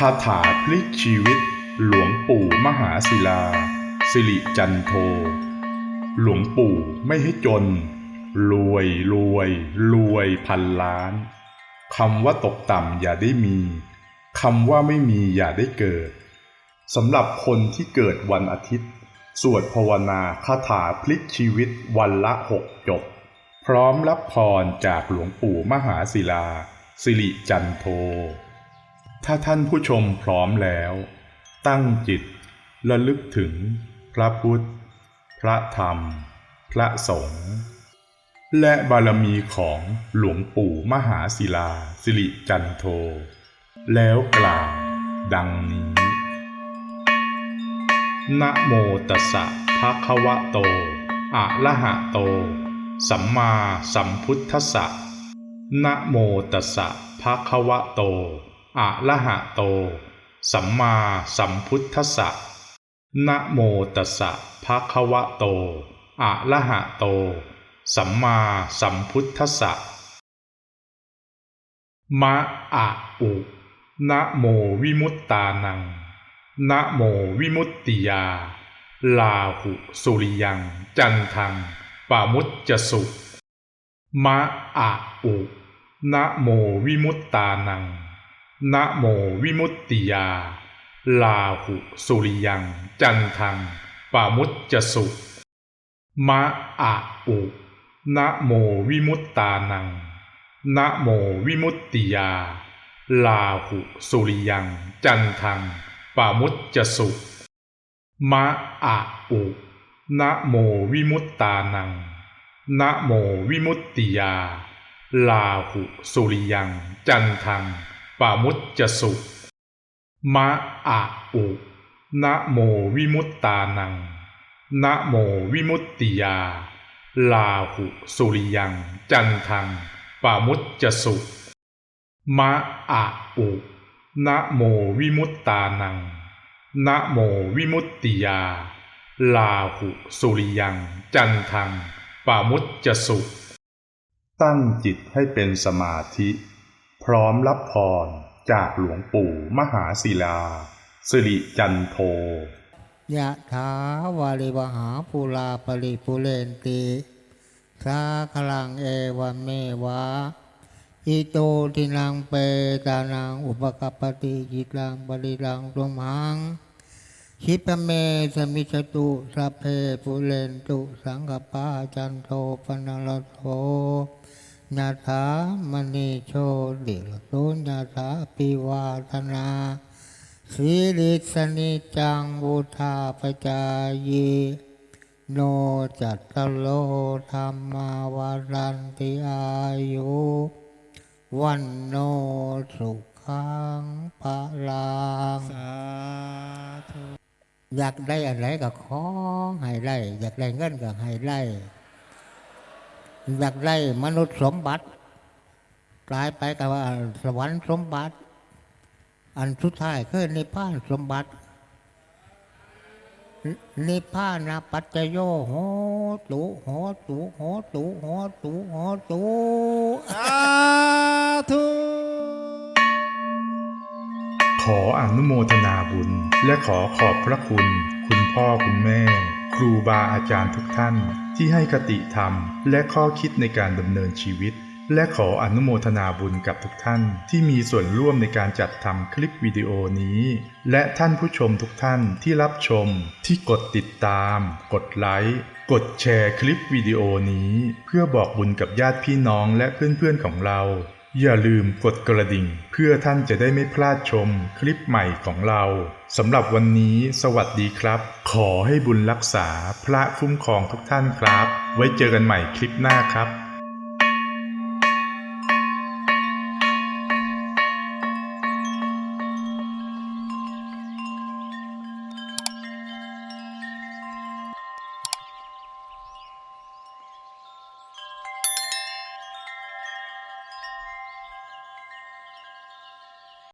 คาถาพลิกชีวิต หลวงปู่มหาศิลา สิริจันโท หลวงปู่ไม่ให้จน รวยรวยรวยพันล้านคำว่าตกต่ำอย่าได้มีคำว่าไม่มีอย่าได้เกิดสำหรับคนที่เกิดวันอาทิตย์ สวดภาวนาคาถาพลิกชีวิตวันละหกจบ พร้อมรับพรจากหลวงปู่มหาศิลา สิริจันโท ถ้าท่านผู้ชมพร้อมแล้ว ตั้งจิตระลึกถึงพระพุทธ พระธรรม พระสงฆ์ และบารมีของหลวงปู่มหาศิลาสิริจันโท แล้วกล่าวดังนี้ นะโมตัสสะภะคะวะโต อะระหะโต สัมมาสัมพุทธัสสะนะโมตัสสะภะคะวะโต อะระหะโต สัมมาสัมพุทธัสสะนะโมตัสสะภะคะวะโตอะระหะโต สัมมาสัมพุทธัสสะมะอะอุนะโมวิมุตตานังนะโมวิมุตติยา ลาหุสุริยัง จันทังปามุจจสุมะอะอุนะโมวิมุตตานัง นะโมวิมุตติยา ลาหุสุริยัง จันทังปามุจจสุมะอะอุนะโมวิมุตตานังนะโมวิมุตติยา ลาหุสุริยัง จันทังปามุจจสุมะอะอุนะโมวิมุตตานังนะโมวิมุตติยา ลาหุสุริยัง จันทัง ปามุจจสุมะอะอุนะโมวิมุตตานังนะโมวิมุตติยา ลาหุสุริยัง จันทังปามุจจสุมะอะอุนะโมวิมุตตานังนะโมวิมุตติยา ลาหุสุริยัง จันทังปามุจจสุตั้งจิตให้เป็นสมาธิ พร้อมรับพรจากหลวงปู่มหาศิลา สิริจันโทยะถาวาริวหาภูลาปริปุเรนติสาคลังเอวเมวะอิโตทินังเปตานังอุปกปปติจิตังบริรังตุมหังคิปเมสมิจตุสัพเพปุเรนตุสังกปาจันโทปนรโท ยะถามณีโชติลตุยะถาปิวาธนาสีริสนิจังวุธาปจายโนจัตตโลธรรมาวารันติอายุ วันโนสุขังภะลังสาธุอยากได้อะไรก็ขอให้ได้ อยากได้เงินก็ให้ได้ อยากได้มนุษย์สมบัติ กลายไปกับว่าสวรรค์สมบัติ อันสุดท้ายคือนิพพานสมบัติ นินิพพานะปัจจโยโหตุโหตุโหตุโหตุโหตุสาธุขออนุโมทนาบุญ และขอขอบพระคุณ คุณพ่อคุณแม่ ครูบาอาจารย์ทุกท่าน ที่ให้คติธรรม และข้อคิดในการดำเนินชีวิต และขออนุโมทนาบุญกับทุกท่าน ที่มีส่วนร่วมในการจัดทำคลิปวิดีโอนี้ และท่านผู้ชมทุกท่านที่รับชม ที่กดติดตาม กดไลค์กดแชร์คลิปวิดีโอนี้ เพื่อบอกบุญกับญาติพี่น้องและเพื่อนๆของเรา อย่าลืมกดกระดิ่ง เพื่อท่านจะได้ไม่พลาดชมคลิปใหม่ของเราสำหรับวันนี้สวัสดีครับ ขอให้บุญรักษาพระคุ้มครองทุกท่านครับ ไว้เจอกันใหม่คลิปหน้าครับ